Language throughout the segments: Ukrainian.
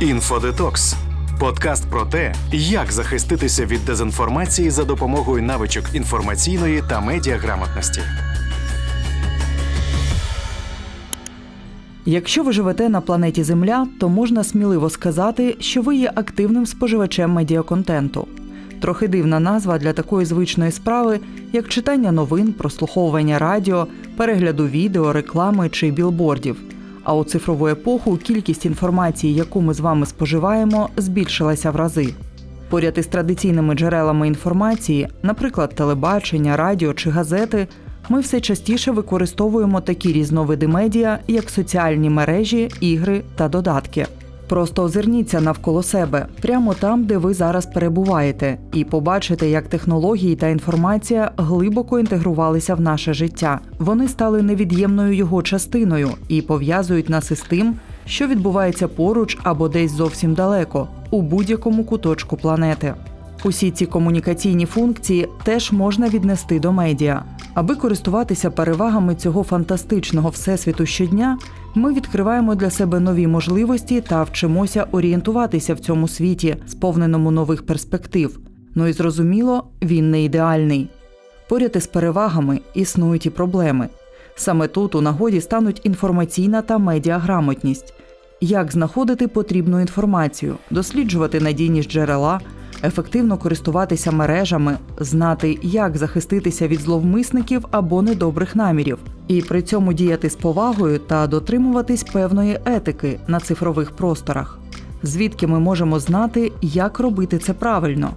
Інфодетокс подкаст про те, як захиститися від дезінформації за допомогою навичок інформаційної та медіаграмотності. Якщо ви живете на планеті Земля, то можна сміливо сказати, що ви є активним споживачем медіаконтенту. Трохи дивна назва для такої звичної справи, як читання новин, прослуховування радіо, перегляду відео, реклами чи білбордів. А у цифрову епоху кількість інформації, яку ми з вами споживаємо, збільшилася в рази. Поряд із традиційними джерелами інформації, наприклад, телебачення, радіо чи газети, ми все частіше використовуємо такі різновиди медіа, як соціальні мережі, ігри та додатки. Просто озирніться навколо себе, прямо там, де ви зараз перебуваєте, і побачите, як технології та інформація глибоко інтегрувалися в наше життя. Вони стали невід'ємною його частиною і пов'язують нас із тим, що відбувається поруч або десь зовсім далеко, у будь-якому куточку планети. Усі ці комунікаційні функції теж можна віднести до медіа. Аби користуватися перевагами цього фантастичного всесвіту щодня, ми відкриваємо для себе нові можливості та вчимося орієнтуватися в цьому світі, сповненому нових перспектив. Ну і зрозуміло, він не ідеальний. Поряд із перевагами існують і проблеми. Саме тут у нагоді стануть інформаційна та медіаграмотність. Як знаходити потрібну інформацію, досліджувати надійність джерела, ефективно користуватися мережами, знати, як захиститися від зловмисників або недобрих намірів, і при цьому діяти з повагою та дотримуватись певної етики на цифрових просторах. Звідки ми можемо знати, як робити це правильно,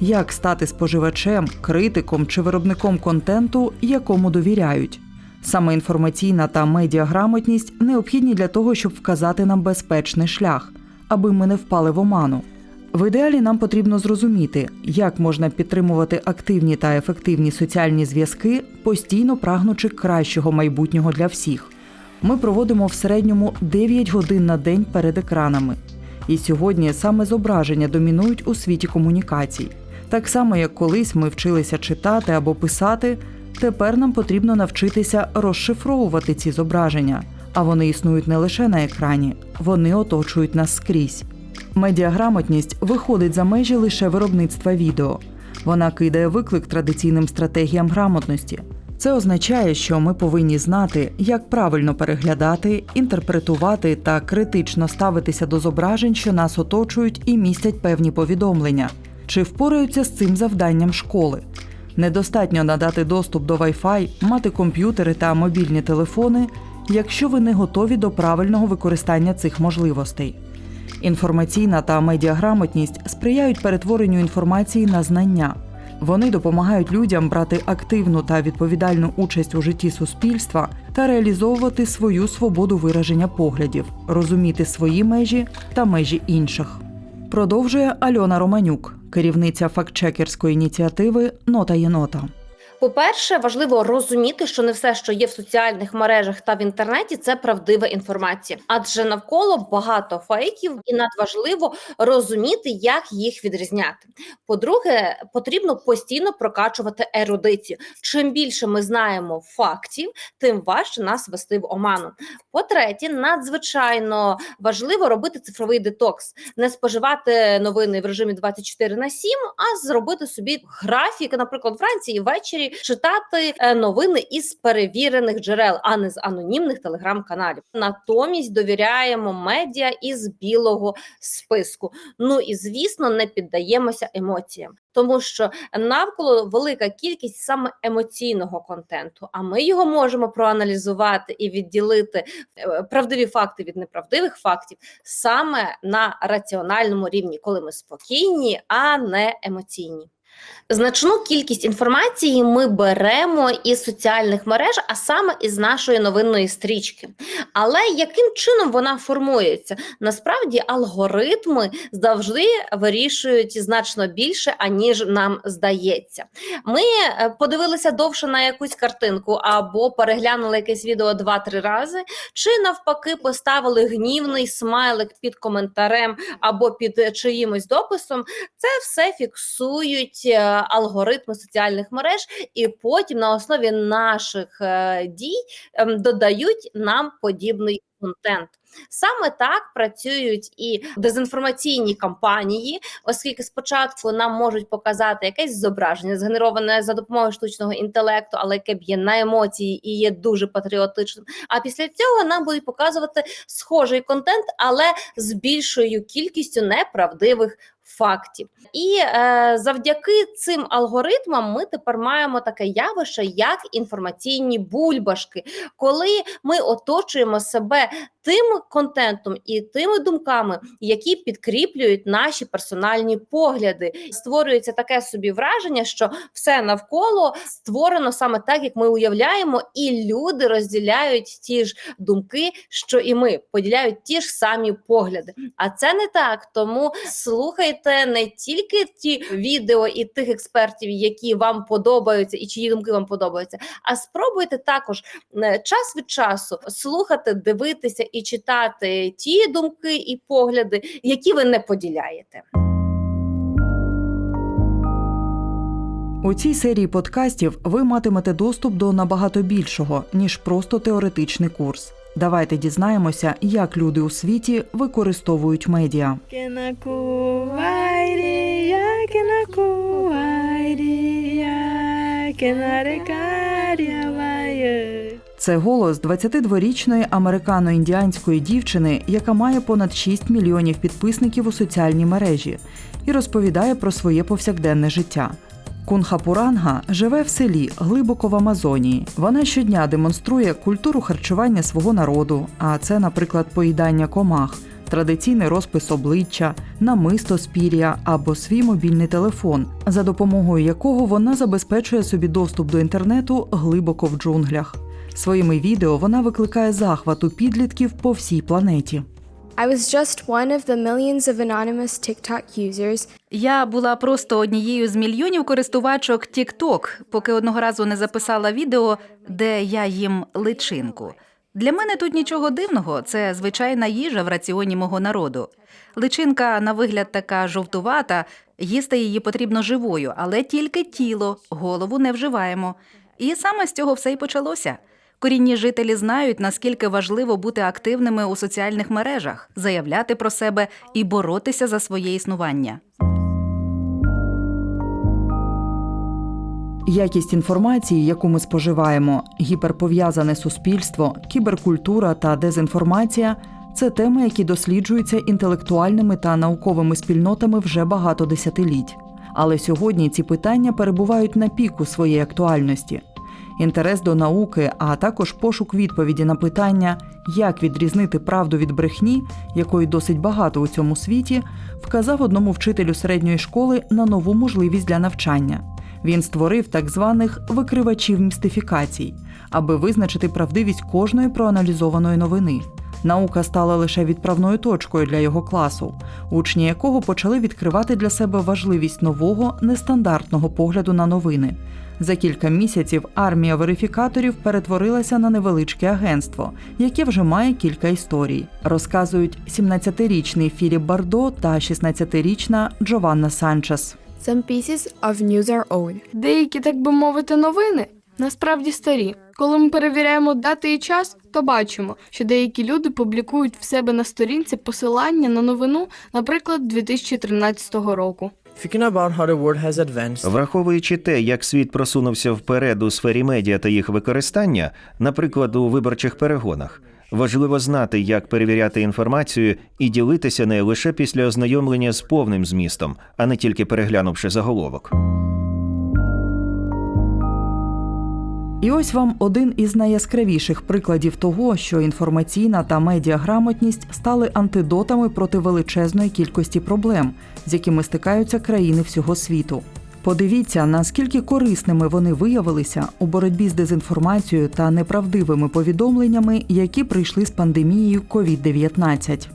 як стати споживачем, критиком чи виробником контенту, якому довіряють. Саме інформаційна та медіаграмотність необхідні для того, щоб вказати нам безпечний шлях, аби ми не впали в оману. В ідеалі нам потрібно зрозуміти, як можна підтримувати активні та ефективні соціальні зв'язки, постійно прагнучи кращого майбутнього для всіх. Ми проводимо в середньому 9 годин на день перед екранами. І сьогодні саме зображення домінують у світі комунікацій. Так само, як колись ми вчилися читати або писати, тепер нам потрібно навчитися розшифровувати ці зображення. А вони існують не лише на екрані, вони оточують нас скрізь. Медіаграмотність виходить за межі лише виробництва відео. Вона кидає виклик традиційним стратегіям грамотності. Це означає, що ми повинні знати, як правильно переглядати, інтерпретувати та критично ставитися до зображень, що нас оточують і містять певні повідомлення, чи впораються з цим завданням школи. Недостатньо надати доступ до Wi-Fi, мати комп'ютери та мобільні телефони, якщо ви не готові до правильного використання цих можливостей. Інформаційна та медіаграмотність сприяють перетворенню інформації на знання. Вони допомагають людям брати активну та відповідальну участь у житті суспільства та реалізовувати свою свободу вираження поглядів, розуміти свої межі та межі інших. Продовжує Альона Романюк, керівниця фактчекерської ініціативи Нота Єнота. По-перше, важливо розуміти, що не все, що є в соціальних мережах та в інтернеті, це правдива інформація, адже навколо багато фейків, і надважливо розуміти, як їх відрізняти. По-друге, потрібно постійно прокачувати ерудицію. Чим більше ми знаємо фактів, тим важче нас вести в оману. По-третє, надзвичайно важливо робити цифровий детокс, не споживати новини в режимі 24 на 7, а зробити собі графік, наприклад, вранці і ввечері читати е, новини із перевірених джерел, а не з анонімних телеграм-каналів. Натомість довіряємо медіа із білого списку. Ну і звісно, не піддаємося емоціям, тому що навколо велика кількість саме емоційного контенту. А ми його можемо проаналізувати і відділити е, правдиві факти від неправдивих фактів саме на раціональному рівні, коли ми спокійні, а не емоційні. Значну кількість інформації ми беремо із соціальних мереж, а саме із нашої новинної стрічки. Але яким чином вона формується? Насправді алгоритми завжди вирішують значно більше, аніж нам здається. Ми е, подивилися довше на якусь картинку або переглянули якесь відео два-три рази, чи навпаки поставили гнівний смайлик під коментарем або під чиїмось дописом. Це все фіксують алгоритми соціальних мереж, і потім на основі наших е, дій ем, додають нам подібний контент. Саме так працюють і дезінформаційні кампанії, оскільки спочатку нам можуть показати якесь зображення, згенероване за допомогою штучного інтелекту, але яке б'є на емоції і є дуже патріотичним. А після цього нам будуть показувати схожий контент, але з більшою кількістю неправдивих фактів. І е, завдяки цим алгоритмам ми тепер маємо таке явище, як інформаційні бульбашки, коли ми оточуємо себе тим контентом і тими думками, які підкріплюють наші персональні погляди. Створюється таке собі враження, що все навколо створено саме так, як ми уявляємо, і люди розділяють ті ж думки, що і ми поділяють ті ж самі погляди. А це не так. Тому слухайте не тільки ті відео і тих експертів, які вам подобаються, і чиї думки вам подобаються, а спробуйте також е, час від часу слухати, дивитися і читати ті думки і погляди, які ви не поділяєте. У цій серії подкастів ви матимете доступ до набагато більшого, ніж просто теоретичний курс. Давайте дізнаємося, як люди у світі використовують медіа. Kenakuwairia, kenarekaria vaye. Це голос 22-річної американо-індіанської дівчини, яка має понад 6 мільйонів підписників у соціальній мережі і розповідає про своє повсякденне життя. Кунхапуранга живе в селі глибоко в Амазонії. Вона щодня демонструє культуру харчування свого народу, а це, наприклад, поїдання комах, традиційний розпис обличчя, намисто з пір'я або свій мобільний телефон, за допомогою якого вона забезпечує собі доступ до інтернету глибоко в джунглях. Своїми відео вона викликає захват у підлітків по всій планеті. I was just one of the millions of anonymous TikTok users Я була просто однією з мільйонів користувачок TikTok, поки одного разу не записала відео, де я їм личинку. Для мене тут нічого дивного, це звичайна їжа в раціоні мого народу. Личинка, на вигляд, така жовтувата, їсти її потрібно живою, але тільки тіло, голову не вживаємо. І саме з цього все й почалося. Корінні жителі знають, наскільки важливо бути активними у соціальних мережах, заявляти про себе і боротися за своє існування. Якість інформації, яку ми споживаємо, гіперпов'язане суспільство, кіберкультура та дезінформація це теми, які досліджуються інтелектуальними та науковими спільнотами вже багато десятиліть. Але сьогодні ці питання перебувають на піку своєї актуальності. Інтерес до науки, а також пошук відповіді на питання, як відрізнити правду від брехні, якої досить багато у цьому світі, вказав одному вчителю середньої школи на нову можливість для навчання. Він створив так званих викривачів містифікацій, аби визначити правдивість кожної проаналізованої новини. Наука стала лише відправною точкою для його класу, учні якого почали відкривати для себе важливість нового нестандартного погляду на новини. За кілька місяців армія верифікаторів перетворилася на невеличке агентство, яке вже має кілька історій. Розказують 17-річний Філіп Бардо та 16-річна Джованна Санчес. Some pieces of news are old. Деякі, так би мовити, новини насправді старі. Коли ми перевіряємо дати і час, то бачимо, що деякі люди публікують в себе на сторінці посилання на новину, наприклад, 2013 року. Враховуючи те, як світ просунувся вперед у сфері медіа та їх використання, наприклад, у виборчих перегонах, важливо знати, як перевіряти інформацію і ділитися нею лише після ознайомлення з повним змістом, а не тільки переглянувши заголовок. І ось вам один із найяскравіших прикладів того, що інформаційна та медіаграмотність стали антидотами проти величезної кількості проблем, з якими стикаються країни всього світу. Подивіться, наскільки корисними вони виявилися у боротьбі з дезінформацією та неправдивими повідомленнями, які прийшли з пандемією COVID-19.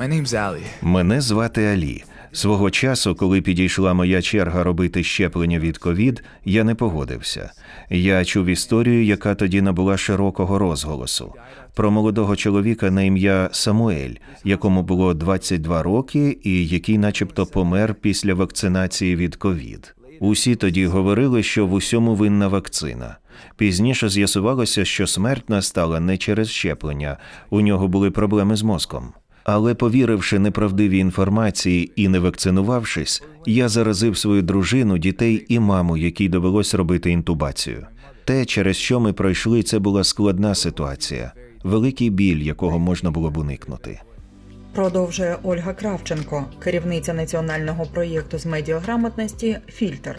My name's Мене звати Алі. Свого часу, коли підійшла моя черга робити щеплення від ковід, я не погодився. Я чув історію, яка тоді набула широкого розголосу. Про молодого чоловіка на ім'я Самуель, якому було 22 роки, і який, начебто, помер після вакцинації від ковід. Усі тоді говорили, що в усьому винна вакцина. Пізніше з'ясувалося, що смерть настала не через щеплення, у нього були проблеми з мозком. Але повіривши неправдивій інформації і не вакцинувавшись, я заразив свою дружину, дітей і маму, якій довелось робити інтубацію. Те, через що ми пройшли, це була складна ситуація, великий біль, якого можна було б уникнути. Продовжує Ольга Кравченко, керівниця національного проєкту з медіаграмотності Фільтр.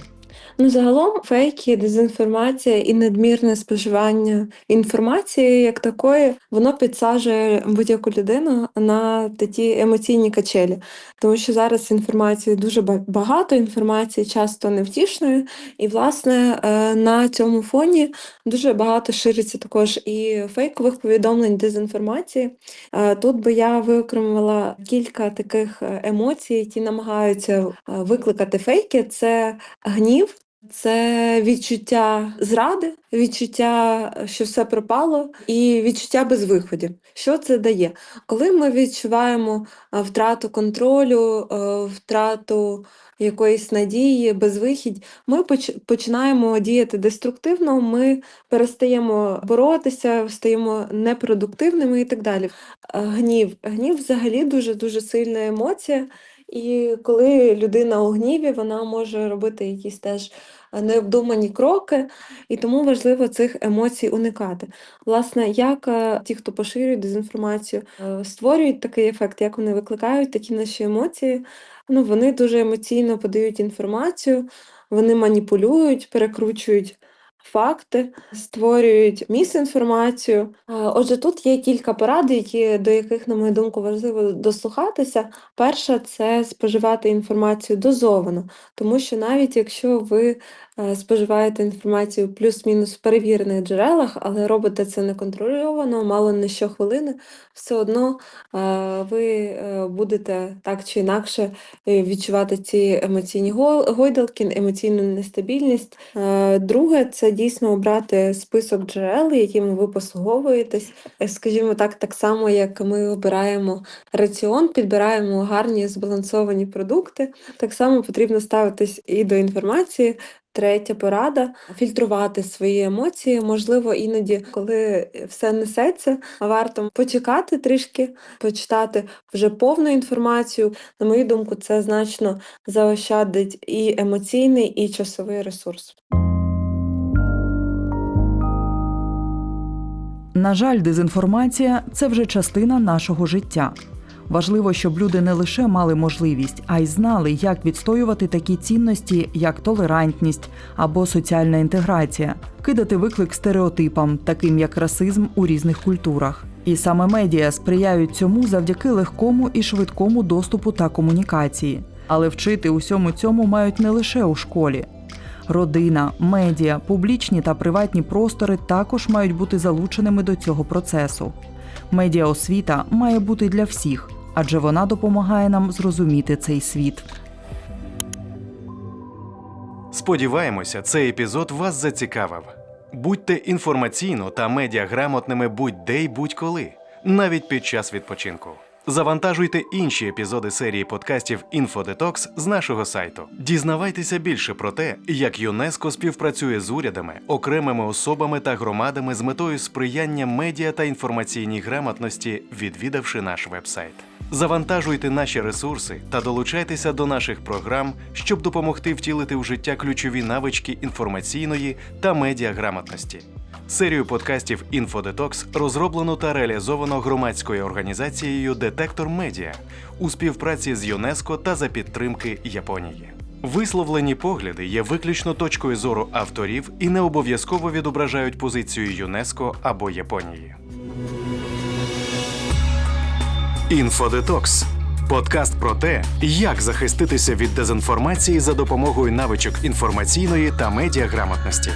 Ну, загалом фейки, дезінформація і надмірне споживання інформації як такої, воно підсаджує будь-яку людину на такі емоційні качелі. Тому що зараз інформації дуже ба- багато, інформації часто невтішної, і, власне, е, на цьому фоні дуже багато шириться також і фейкових повідомлень, дезінформації. Е, Тут би я виокремила кілька таких е, емоцій, які намагаються викликати фейки: це гнів. Це відчуття зради, відчуття, що все пропало, і відчуття безвиходів. Що це дає? Коли ми відчуваємо втрату контролю, втрату якоїсь надії, безвихідь, ми поч- починаємо діяти деструктивно, ми перестаємо боротися, стаємо непродуктивними і так далі. Гнів. Гнів взагалі дуже дуже сильна емоція. І коли людина у гніві, вона може робити якісь теж е, необдумані кроки, і тому важливо цих емоцій уникати. Власне, як е, ті, хто поширюють дезінформацію, е, створюють такий ефект, як вони викликають такі наші емоції. Ну, вони дуже емоційно подають інформацію, вони маніпулюють, перекручують факти, створюють місінформацію. Е, Отже, тут є кілька порад, які, до яких, на мою думку, важливо дослухатися. Перша це споживати інформацію дозовано, тому що навіть якщо ви споживаєте інформацію плюс-мінус в перевірених джерелах, але робите це неконтрольовано, мало не щохвилини, все одно е, ви е, будете так чи інакше е, відчувати ці емоційні го- гойдалки, емоційну нестабільність. Е, Друге, це дійсно обрати список джерел, якими ви послуговуєтесь. Е, Скажімо так, так само, як ми обираємо раціон, підбираємо гарні збалансовані продукти. Так само потрібно ставитись і до інформації. Третя порада фільтрувати свої емоції. Можливо, іноді, коли все несеться, варто почекати трішки, почитати вже повну інформацію. На мою думку, це значно заощадить і емоційний, і часовий ресурс. На жаль, дезінформація це вже частина нашого життя. Важливо, щоб люди не лише мали можливість, а й знали, як відстоювати такі цінності, як толерантність або соціальна інтеграція, кидати виклик стереотипам, таким як расизм у різних культурах. І саме медіа сприяють цьому завдяки легкому і швидкому доступу та комунікації. Але вчити усьому цьому мають не лише у школі. Родина, медіа, публічні та приватні простори також мають бути залученими до цього процесу. Медіаосвіта має бути для всіх, адже вона допомагає нам зрозуміти цей світ. Сподіваємося, цей епізод вас зацікавив. Будьте інформаційно та медіаграмотними будь-де й будь-коли, навіть під час відпочинку. Завантажуйте інші епізоди серії подкастів «Інфодетокс» з нашого сайту. Дізнавайтеся більше про те, як ЮНЕСКО співпрацює з урядами, окремими особами та громадами з метою сприяння медіа та інформаційній грамотності, відвідавши наш вебсайт. Завантажуйте наші ресурси та долучайтеся до наших програм, щоб допомогти втілити в життя ключові навички інформаційної та медіаграмотності. Серію подкастів «Інфодетокс» розроблено та реалізовано громадською організацією Детектор Медіа у співпраці з ЮНЕСКО та за підтримки Японії. Висловлені погляди є виключно точкою зору авторів і не обов'язково відображають позицію ЮНЕСКО або Японії. Інфодетокс подкаст про те, як захиститися від дезінформації за допомогою навичок інформаційної та медіаграмотності.